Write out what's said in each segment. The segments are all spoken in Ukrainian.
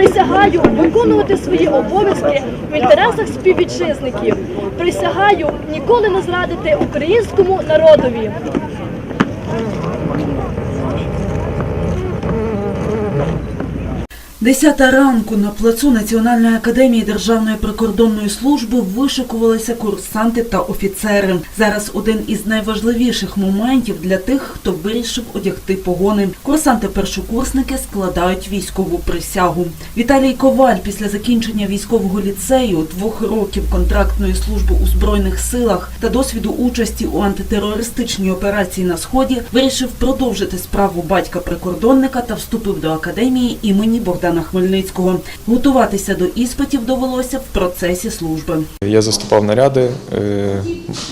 Присягаю виконувати свої обов'язки в інтересах співвітчизників. Присягаю ніколи не зрадити українському народові. Десята ранку на плацу Національної академії Державної прикордонної служби вишикувалися курсанти та офіцери. Зараз один із найважливіших моментів для тих, хто вирішив одягти погони. Курсанти-першокурсники складають військову присягу. Віталій Коваль після закінчення військового ліцею, двох років контрактної служби у збройних силах та досвіду участі у антитерористичній операції на сході вирішив продовжити справу батька прикордонника та вступив до академії імені Богдана Хмельницького. Готуватися до іспитів довелося в процесі служби. Я заступав наряди, е,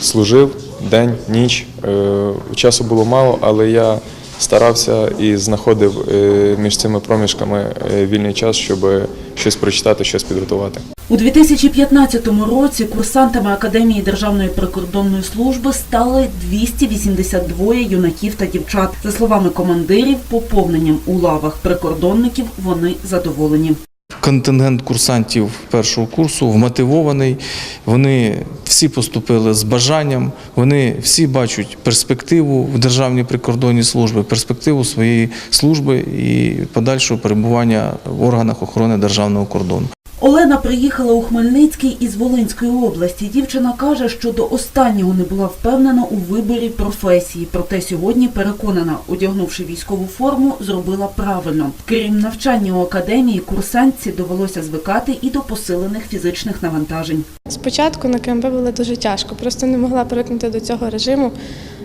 служив день, ніч. Е, Часу було мало, але я старався і знаходив е, між цими проміжками вільний час, щоб щось прочитати, щось підготувати. У 2015 році курсантами Академії Державної прикордонної служби стали 282 юнаків та дівчат. За словами командирів, поповненням у лавах прикордонників вони задоволені. Контингент курсантів першого курсу вмотивований. Вони всі поступили з бажанням. Вони всі бачать перспективу в державній прикордонній службі, перспективу своєї служби і подальшого перебування в органах охорони державного кордону. Олена приїхала у Хмельницький із Волинської області. Дівчина каже, що до останнього не була впевнена у виборі професії. Проте сьогодні переконана, одягнувши військову форму, зробила правильно. Крім навчання у академії, курсантці довелося звикати і до посилених фізичних навантажень. Спочатку на КМБ було дуже тяжко, просто не могла привикнути до цього режиму.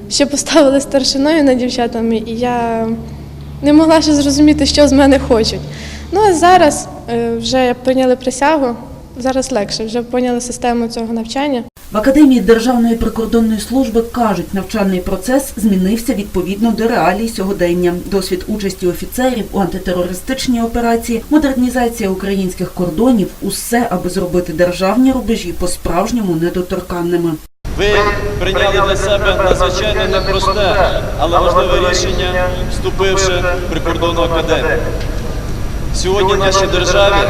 Ще поставили старшиною над дівчатами, і я не могла ще зрозуміти, що з мене хочуть. Ну а зараз е, вже прийняли присягу, зараз легше, вже поняли систему цього навчання. В Академії Державної прикордонної служби кажуть, навчальний процес змінився відповідно до реалій сьогодення. Досвід участі офіцерів у антитерористичній операції, модернізація українських кордонів усе, аби зробити державні рубежі по-справжньому недоторканними. Ви прийняли для себе надзвичайно непросте, але важливе рішення, вступивши в прикордонну академію. Сьогодні нашій державі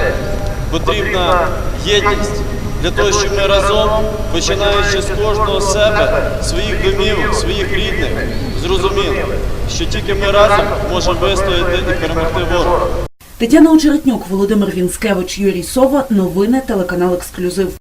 потрібна єдність для того, щоб ми разом, починаючи з кожного себе, своїх домів, своїх рідних, зрозуміли, що тільки ми разом можемо вистояти і перемогти ворога. Тетяна Очеретнюк, Володимир Вінскевич, Юрій Сова. Новини телеканал Ексклюзив.